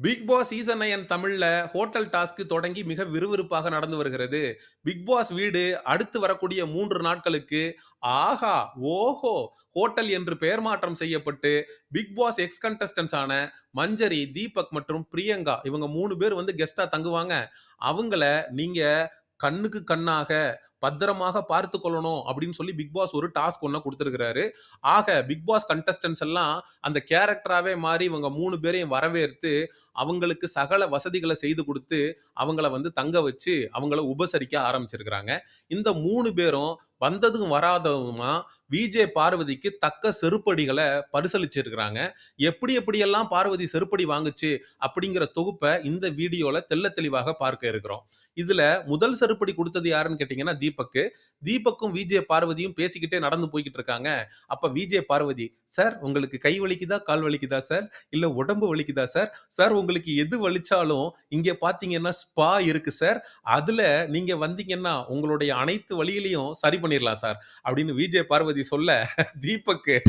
Big Boss season nine தமிழ்ல hotel task தொடங்கி மிக விறுவிறுப்பாக நடந்து வருகிறது. பிக் பாஸ் வீடு அடுத்து வரக்கூடிய மூன்று நாட்களுக்கு ஆஹா! ஓஹோ! ஹோட்டல் என்று பெயர் மாற்றம் செய்யப்பட்டு, பிக் பாஸ் எக்ஸ் கண்டஸ்டன்ஸான ஆன மஞ்சரி, தீபக் மற்றும் பிரியங்கா இவங்க மூணு பேர் வந்து கெஸ்ட்டா தங்குவாங்க. அவங்கள நீங்க கண்ணுக்கு கண்ணாக பத்திரமாக பார்த்து கொள்ளணும் அப்படின்னு சொல்லி பிக் பாஸ் ஒரு டாஸ்க் ஒன்று கொடுத்துருக்கிறாரு ஆக பிக் பாஸ் கண்டஸ்டன்ஸ் எல்லாம் அந்த கேரக்டராகவே மாறி இவங்க மூணு பேரையும் வரவேற்று, அவங்களுக்கு சகல வசதிகளை செய்து கொடுத்து அவங்கள வந்து தங்க வச்சு, அவங்கள உபசரிக்க ஆரம்பிச்சிருக்கிறாங்க. இந்த மூணு பேரும் வந்ததும் வராதவுமா விஜே பார்வதிக்கு தக்க செருப்படிகளை பரிசளிச்சிருக்கிறாங்க. எப்படி எப்படியெல்லாம் பார்வதி செருப்படி வாங்குச்சு அப்படிங்கிற தொகுப்பை இந்த வீடியோவில் தெள்ளத் தெளிவாக பார்க்க இருக்கிறோம். இதில் முதல் செருப்படி கொடுத்தது யாருன்னு கேட்டிங்கன்னா கேட்டீங்கன்னா தீபக்கு. தீபக்கும் விஜே பார்வதியும் பேசிக்கிட்டே நடந்து போய்கிட்டு இருக்காங்க. அப்ப விஜே பார்வதி, "சார் உங்களுக்கு கை வலிக்குதா? கால் வலிக்குதா சார்? இல்ல உடம்பு வலிக்குதா சார்? சார் உங்களுக்கு எது வலிச்சாலும் இங்க பாத்தீங்கன்னா ஸ்பா இருக்கு சார். அதுல நீங்க வந்தீங்கன்னா உங்களுடைய அனைத்து வழியிலையும் சரி பண்ணிடலாம் சார்." அப்படின்னு விஜே பார்வதி சொல்ல, தீபக்கு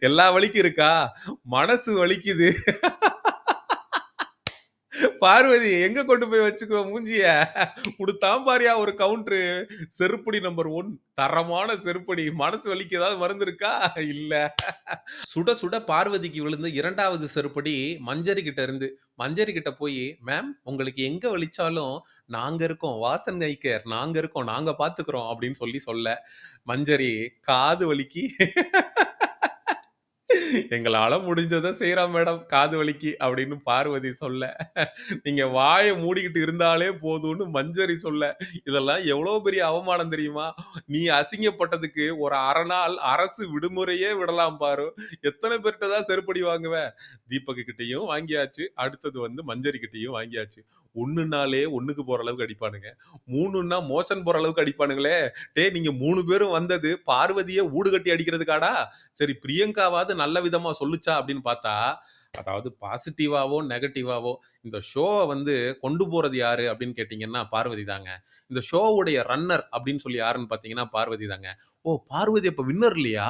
எல்லா வலிக்கும் இருக்கா? மனசு வலிக்குது. பார்வதி எங்க கொண்டு போய் வச்சுக்கோ மூஞ்சிய? உடுத்தாம் பாருயா ஒரு கவுண்டரு. செருப்படி நம்பர் ஒன் தரமான செருப்படி. மனசு வலிக்கு ஏதாவது மருந்து இருக்கா? இல்ல. சுட சுட பார்வதிக்கு விழுந்து இரண்டாவது செருப்படி மஞ்சரி கிட்ட இருந்து. மஞ்சரி கிட்ட போய் "மேம் உங்களுக்கு எங்க வலிச்சாலும் நாங்க இருக்கோம். வாசன் ஐக்கர் நாங்க இருக்கோம். நாங்க பாத்துக்கிறோம் அப்படின்னு சொல்லி சொல்ல, மஞ்சரி காது வலிக்கு "எங்களால முடிஞ்சதை செய்றோம் மேடம் காது வலிக்கு." அப்படின்னு பார்வதி சொல்ல, "நீங்க வாயை மூடிக்கிட்டு இருந்தாலே போதும்னு" மஞ்சரி சொல்ல, இதெல்லாம் எவ்வளவு பெரிய அவமானம் தெரியுமா? நீ அசிங்கப்பட்டதுக்கு ஒரு அரை நாள் அரசு விடுமுறையே விடலாம் பாரு. எத்தனை பேர்கிட்ட தான் செருப்படி வாங்குவேன் தீபக்கு கிட்டையும் வாங்கியாச்சு. அடுத்தது வந்து மஞ்சரி கிட்டையும் வாங்கியாச்சு. 1னாலே 1க்கு போற அளவுக்கு அடிப்பானுங்க. மூணுன்னா மோஷன் போற அளவுக்கு அடிப்பானுங்களே. டே நீங்க மூணு பேரும் வந்தது பார்வதியை ஊடு கட்டி அடிக்கிறதுக்காடா? சரி பிரியங்காவாவது நல்ல விதமாக சொல்லுச்சா அப்படின்னு பார்த்தா, அதாவது பாசிட்டிவாவோ, நெகட்டிவாவோ இந்த ஷோவை வந்து கொண்டு போகிறது யாரு அப்படின்னு கேட்டிங்கன்னா பார்வதி தாங்க. இந்த ஷோவுடைய ரன்னர் அப்படின்னு சொல்லி யாருன்னு பார்த்தீங்கன்னா பார்வதி தாங்க. ஓ! பார்வதி இப்போ வின்னர் இல்லையா?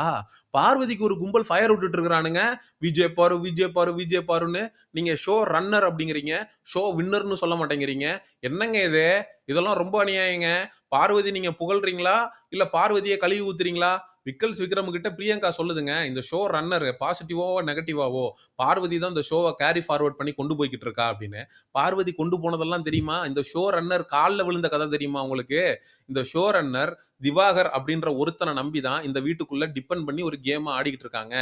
பார்வதிக்கு ஒரு கும்பல் ஃபயர் விட்டுட்டு இருக்கிறானுங்க. VJ Paru, VJ Paaru, VJ பாருன்னு. நீங்கள் ஷோ ரன்னர் அப்படிங்கிறீங்க. ஷோ வின்னர்னு சொல்ல மாட்டேங்கிறீங்க. என்னங்க இது? இதெல்லாம் ரொம்ப அநியாயங்க. பார்வதி நீங்க புகழ்றீங்களா? இல்ல பார்வதியை கழுவி ஊத்துறீங்களா? விக்கல்ஸ் விக்ரம் கிட்ட பிரியங்கா சொல்லுதுங்க. இந்த ஷோ ரன்னர் பாசிட்டிவாவோ, நெகட்டிவாவோ பார்வதி தான் இந்த ஷோவை கேரி ஃபார்வர்ட் பண்ணி கொண்டு போய்கிட்டு இருக்கா அப்படின்னு. பார்வதி கொண்டு போனதெல்லாம் தெரியுமா? இந்த ஷோ ரன்னர் காலில் விழுந்த கதை தெரியுமா உங்களுக்கு? இந்த ஷோ ரன்னர் திவாகர் அப்படின்ற ஒருத்தனை நம்பி தான் இந்த வீட்டுக்குள்ள டிபெண்ட் பண்ணி ஒரு கேம் ஆடிக்கிட்டு இருக்காங்க.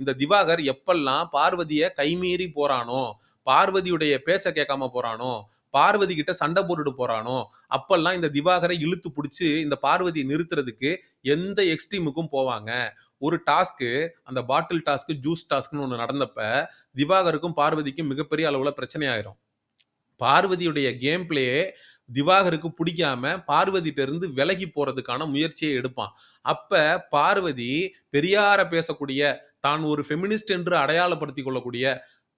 இந்த திவாகர் எப்பெல்லாம் பார்வதியை கைமீறி போறானோ, பார்வதியுடைய பேச்சை கேட்காம போறானோ, பார்வதி கிட்ட சண்டை போட்டுட்டு போறானோ, அப்பெல்லாம் இந்த திவாகரை இழுத்து பிடிச்சி இந்த பார்வதியை நிறுத்துறதுக்கு எந்த எக்ஸ்ட்ரீமுக்கும் போவாங்க. ஒரு டாஸ்க்கு அந்த பாட்டில் டாஸ்க்கு ஜூஸ் டாஸ்க்னு ஒன்று நடந்தப்ப, திவாகருக்கும் பார்வதிக்கும் மிகப்பெரிய அளவில் பிரச்சனையாயிரும் பார்வதியுடைய கேம் பிளே திவாகருக்கு பிடிக்காம பார்வதிட்ட இருந்து விலகி போறதுக்கான முயற்சியை எடுப்பான். அப்ப பார்வதி பெரியார பேசக்கூடிய, தான் ஒரு ஃபெமினிஸ்ட் என்று அடையாளப்படுத்திக் கொள்ளக்கூடிய,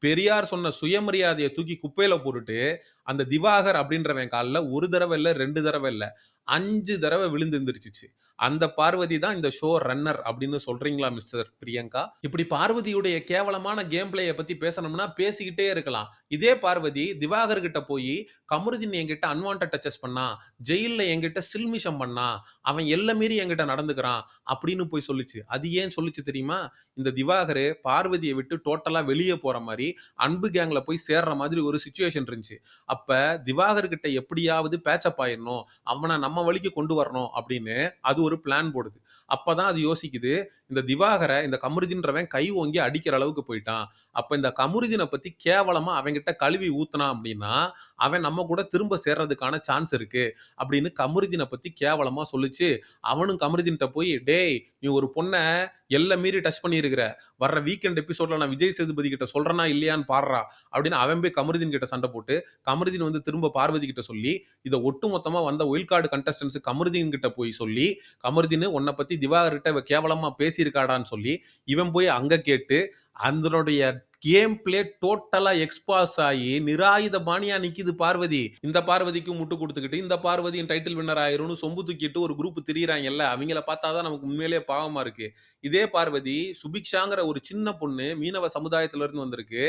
பெரியார் சொன்ன சுயமரியாதையை தூக்கி குப்பையில போட்டுட்டு, அந்த திவாகர் அப்படின்றவன் காலில் ஒரு தடவை இல்லை ரெண்டு தடவை இல்லை அஞ்சு தடவை விழுந்து எந்திரிச்சிச்சு. அந்த பார்வதி தான் இந்த ஷோ ரன்னர் அப்படின்னு சொல்றீங்களா மிஸ்டர் பிரியங்கா? இப்படி பார்வதியுடைய கேவலமான கேம் பிளேய பத்தி பேசணும்னா பேசிக்கிட்டே இருக்கலாம். இதே பார்வதி திவாகர் கிட்ட போய் "கமருதீன் என்கிட்ட அன்வான்ட் டச்சஸ் பண்ணான். ஜெயில்ல என்கிட்ட சில்மிஷம் பண்ணா அவன் எல்லாம் மீறி என்கிட்ட நடந்துக்கிறான்." அப்படின்னு போய் சொல்லுச்சு. அது ஏன் சொல்லுச்சு தெரியுமா? இந்த திவாகர் பார்வதியை விட்டு டோட்டலா வெளிய போற மாதிரி அன்பு கேங்ல போய் சேர்ற மாதிரி ஒரு சுச்சுவேஷன் இருந்துச்சு. அப்ப திவாகர் கிட்ட எப்படியாவது பேச்சப் ஆயிடணும் அவன நம்ம வழிக்கு கொண்டு வரணும் அப்படின்னு அது ஒரு பிளான் போடுது. அப்போ தான் அது யோசிக்குது, இந்த திவாகரை இந்த கமருதீன்றவன் கை ஓங்கி அடிக்கிற அளவுக்கு போயிட்டான். அப்போ இந்த கமருதீன பற்றி கேவலமாக அவன்கிட்ட கழுவி ஊத்துனான் அப்படின்னா, அவன் நம்ம கூட திரும்ப சேர்றதுக்கான சான்ஸ் இருக்கு. அப்படின்னு கமருதீன பற்றி கேவலமாக சொல்லுச்சு. அவனும் கமருதின்கிட்ட போய், "டேய் நீ ஒரு பொண்ணை எல்லை மீறி டச் பண்ணியிருக்கிற. வர்ற வீக்கெண்ட் எபிசோட்ல நான் விஜய் சேதுபதி கிட்ட சொல்றேனா இல்லையான்னு பாடுறா அப்படின்னு அவன் போய் கமருதீன் கிட்ட சண்டை போட்டு, கமருதீன் வந்து திரும்ப பார்வதி கிட்ட சொல்லி, இதை ஒட்டுமொத்தமா வந்த ஒயில் கார்டு கண்டஸ்டன்ட்ஸ் கமருதீன் கிட்ட போய் சொல்லி, "கமருதீன் உன்னை பத்தி திவாகர் கிட்ட கேவலமா பேசியிருக்காடான்னு" சொல்லி, இவன் போய் அங்க கேட்டு, அதனுடைய கேம் பிளே டோட்டலா எக்ஸ்பாஸ் ஆகி நிராயுத பாணியா நிக்குது பார்வதி. இந்த பார்வதிக்கு முட்டு கொடுத்துக்கிட்டு இந்த பார்வதியின் டைட்டில் வின்னர் ஆயிரும்னு சொம்பு தூக்கிட்டு ஒரு குரூப் திரியிறாய்ங்கல்ல, அவங்கள பார்த்தா தான் நமக்கு உண்மையிலேயே பாவமா இருக்கு. இதே பார்வதி சுபிக்ஷாங்கிற ஒரு சின்ன பொண்ணு மீனவ சமுதாயத்துல இருந்து வந்திருக்கு.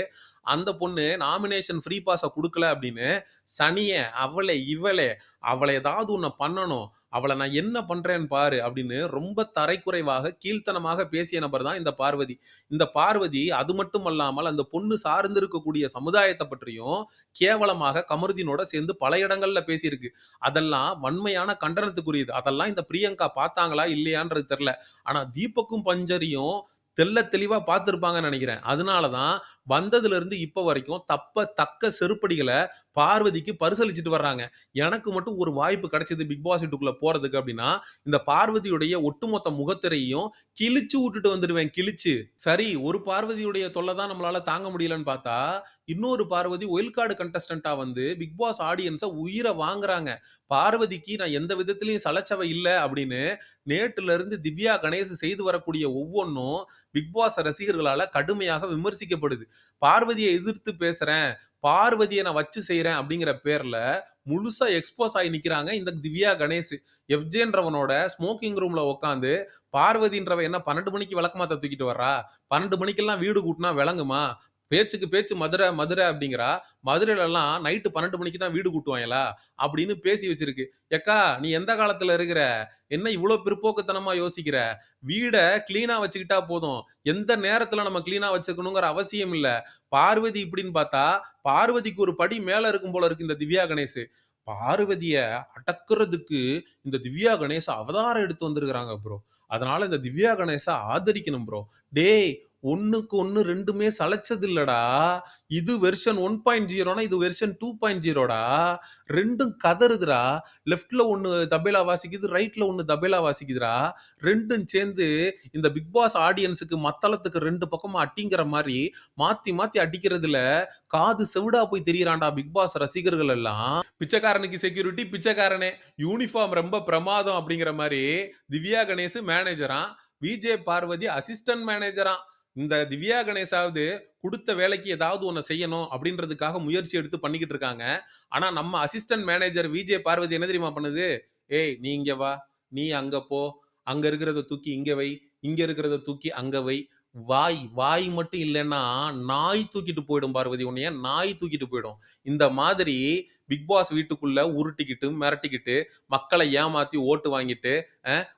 அந்த பொண்ணு நாமினேஷன் ஃப்ரீ பாஸை கொடுக்கல அப்படின்னு சனிய அவளே, இவளே அவளை ஏதாவது உன்னை பண்ணணும். அவளை நான் என்ன பண்றேன்னு பாரு அப்படின்னு ரொம்ப தரைக்குறைவாக, கீழ்த்தனமாக பேசிய நபர் தான் இந்த பார்வதி. இந்த பார்வதி அது மட்டும் அல்லாமல் அந்த பொண்ணு சார்ந்திருக்கக்கூடிய சமுதாயத்தை பற்றியும் கேவலமாக கமருதீனோட சேர்ந்து பல இடங்கள்ல பேசியிருக்கு. அதெல்லாம் வன்மையான கண்டனத்துக்குரியது. அதெல்லாம் இந்த பிரியங்கா பார்த்தாங்களா இல்லையான்றது தெரியல. ஆனா தீபக்கும், பஞ்சரியும் தெல்ல தெளிவா பார்த்துருப்பாங்கன்னு நினைக்கிறேன் அதனால தான் வந்ததிலிருந்து இப்ப வரைக்கும் தப்ப தக்க செருப்படிகளை பார்வதிக்கு பரிசளிச்சுட்டு வர்றாங்க. எனக்கு மட்டும் ஒரு வாய்ப்பு கிடைச்சது பிக் பாஸ் வீட்டுக்குள்ள போறதுக்கு அப்படின்னா, இந்த பார்வதியுடைய ஒட்டுமொத்த முகத்திரையையும் கிழிச்சு விட்டுட்டு வந்துடுவேன் கிழிச்சு. சரி, ஒரு பார்வதியுடைய தொல்லை தான் நம்மளால தாங்க முடியலன்னு பார்த்தா, இன்னொரு பார்வதி ஒயில் கார்ட் கண்டஸ்டன்ட்டா வந்து பிக் பாஸ் ஆடியன்ஸை உயிரை வாங்குறாங்க. பார்வதிக்கு நான் எந்த விதத்திலையும் சலச்சவை இல்லை அப்படின்னு நேற்றுல இருந்து திவ்யா கணேஷ் செய்து வரக்கூடிய ஒவ்வொன்றும் பிக் பாஸ் ரசிகர்களால கடுமையாக விமர்சிக்கப்படுது. பார்வதியை எதிர்த்து பேசுறேன், பார்வதியை நான் வச்சு செய்கிறேன் அப்படிங்கிற பேர்ல முழுசா எக்ஸ்போஸ் ஆகி நிற்கிறாங்க இந்த திவ்யா கணேஷ். எஃப்ஜேன்றவனோட ஸ்மோக்கிங் ரூம்ல உட்காந்து பார்வதின்றவ என்ன 12 மணிக்கு விளக்கமாத்த தூக்கிட்டு வர்றா? 12 மணிக்கெல்லாம் வீடு கூட்டினா விளங்குமா? பேச்சுக்கு பேச்சு மதுரை, மதுரை அப்படிங்கிறா. மதுரையிலலாம் நைட்டு பன்னெண்டு மணிக்கு தான் வீடு கூட்டுவாங்களா அப்படின்னு பேசி வச்சிருக்கு. எக்கா நீ எந்த காலத்தில் இருக்கிற? என்ன இவ்வளோ பிற்போக்குத்தனமாக யோசிக்கிற? வீடை க்ளீனாக வச்சுக்கிட்டா போதும். எந்த நேரத்தில் நம்ம க்ளீனாக வச்சுக்கணுங்கிற அவசியம் இல்லை பார்வதி இப்படின்னு பார்த்தா, பார்வதிக்கு ஒரு படி மேலே இருக்கும் போல இருக்கு இந்த திவ்யா கணேஷ். பார்வதிய அடக்குறதுக்கு இந்த திவ்யா கணேஷ் அவதாரம் எடுத்து வந்திருக்கிறாங்க ப்ரோ. அதனால இந்த திவ்யா கணேஷை ஆதரிக்கணும் ப்ரோ. டேய்! ஒன்றுக்கு ஒன்று ரெண்டுமே சளைச்சது இல்லடா. இது வெர்ஷன் 1.0னா இது வெர்ஷன் 2.0டா. 2ம் கதறுதுடா. லெஃப்ட்ல 1 தபேலா வாசிக்குது, ரைட்ல 1 தபேலா வாசிக்குதுடா. ரெண்டும் சேர்ந்து இந்த பிக் பாஸ் ஆடியன்ஸுக்கு மத்தளத்துக்கு ரெண்டு பக்கமும் அட்டிங்கிற மாதிரி மாத்தி மாத்தி அடிக்கிறதுல காது செவிடா போய் தெரியறான்டா பிக் பாஸ் ரசிகர்கள் எல்லாம். பிச்சைக்காரனுக்கு செக்யூரிட்டி பிச்சைக்காரனே. யூனிஃபார்ம் ரொம்ப பிரமாதம் அப்படிங்கிற மாதிரி திவ்யா கணேஷ் மேனேஜராம். விஜே பார்வதி அசிஸ்டன்ட் மேனேஜரான் இந்த திவ்யா கணேஷாவது கொடுத்த வேலைக்கு ஏதாவது ஒன்று செய்யணும் அப்படின்றதுக்காக முயற்சி எடுத்து பண்ணிக்கிட்டு இருக்காங்க. ஆனால் நம்ம அசிஸ்டன்ட் மேனேஜர் விஜே பார்வதி என்ன தெரியுமா பண்ணுது? "ஏய் நீ இங்கே வா. நீ அங்கே போ. அங்கே இருக்கிறத தூக்கி இங்கே வை. இங்கே இருக்கிறத தூக்கி அங்கே வை." வாய் வாய் மட்டும் இல்லைன்னா நாய் தூக்கிட்டு போயிடும் பார்வதி உன்னைய. நாய் தூக்கிட்டு போயிடும். இந்த மாதிரி பிக் பாஸ் வீட்டுக்குள்ள உருட்டிக்கிட்டு, மிரட்டிக்கிட்டு, மக்களை ஏமாத்தி ஓட்டு வாங்கிட்டு,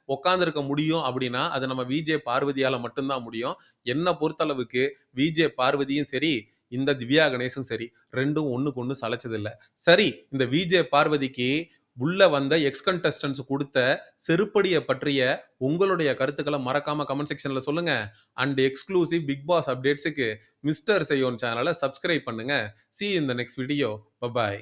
உக்காந்துருக்க முடியும் அப்படின்னா, அது நம்ம விஜே பார்வதியால மட்டும்தான் முடியும். என்ன பொறுத்தளவுக்கு விஜே பார்வதியும் சரி, இந்த திவ்யா கணேஷும் சரி, ரெண்டும் ஒண்ணுக்கு ஒண்ணு சலைச்சதில்ல. சரி, இந்த விஜே பார்வதிக்கு உள்ள வந்த எக்ஸ் கண்டஸ்டன்ஸ் கொடுத்த செருப்படியை பற்றிய உங்களுடைய கருத்துக்களை மறக்காம கமெண்ட் செக்ஷன்ல சொல்லுங்க. அண்ட் எக்ஸ்க்ளூசிவ் பிக் பாஸ் அப்டேட்ஸுக்கு மிஸ்டர் செய்யோன் சேனலை சப்ஸ்கிரைப் பண்ணுங்க. சி இந்த இன் நெக்ஸ்ட் வீடியோ. பபாய்.